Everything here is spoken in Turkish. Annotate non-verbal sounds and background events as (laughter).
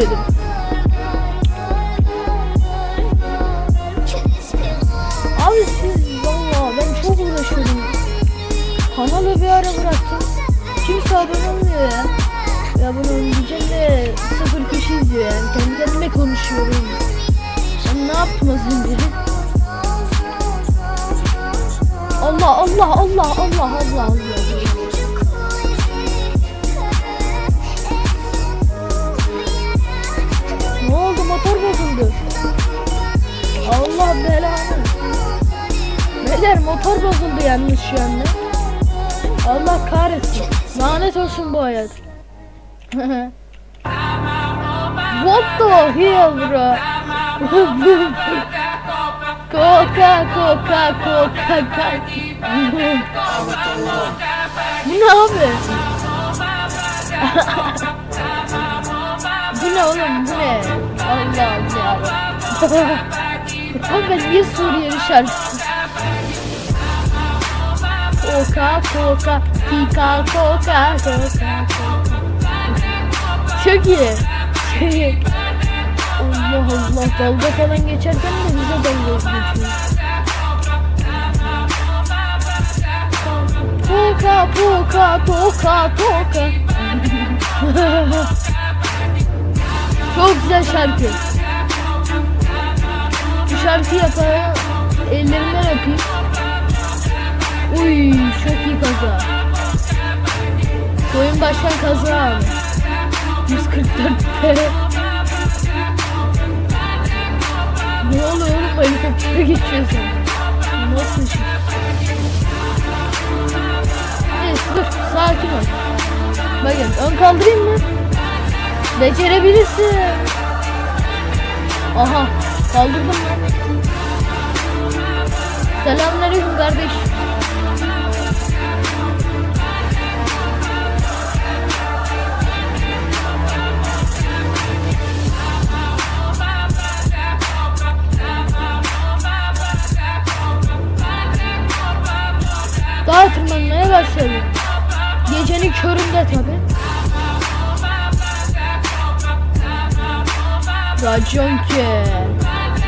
takip. Abi siz valla ben çok uğraşıyorum. Kanalı bir ara bıraktım. Kimse abone olmuyor ya. Ya bunu diyeceğim de sıfır kişi izliyor yani. Kendi kendime konuşuyorum. Ben ne yaptım az önce? Allah Allah Allah Allah Allah Allah. Beyler motor bozuldu yalnız şu anda. Allah kahretsin. Lanet olsun bu hayat. (laughs) What the hell bro? (laughs) Coca coca coca coca. bu ne abi? (laughs) bu ne oğlum bu ne? Allah'ım ya. Abi niye Suriyeli şarkısı? Coca coca Kika coca coca Çok iyi. (laughs) Allah Allah dalga falan geçerken de bize dalga geçiyor. Poka poka poka poka. Çok güzel şarkı. Bu şarkı yapan ellerinden öpeyim. Uy çok iyi kaza. Oyun başkan kaza abi. 144'te. ne oluyor oğlum helikoptere geçiyorsun. Nasıl şey? Neyse dur sakin ol. Bakın ön kaldırayım mı? Becerebilirsin. Aha kaldırdım mı? Selamünaleyküm kardeş. Daha tırmanmaya başladım. Gecenin köründe tabi. Racon ki.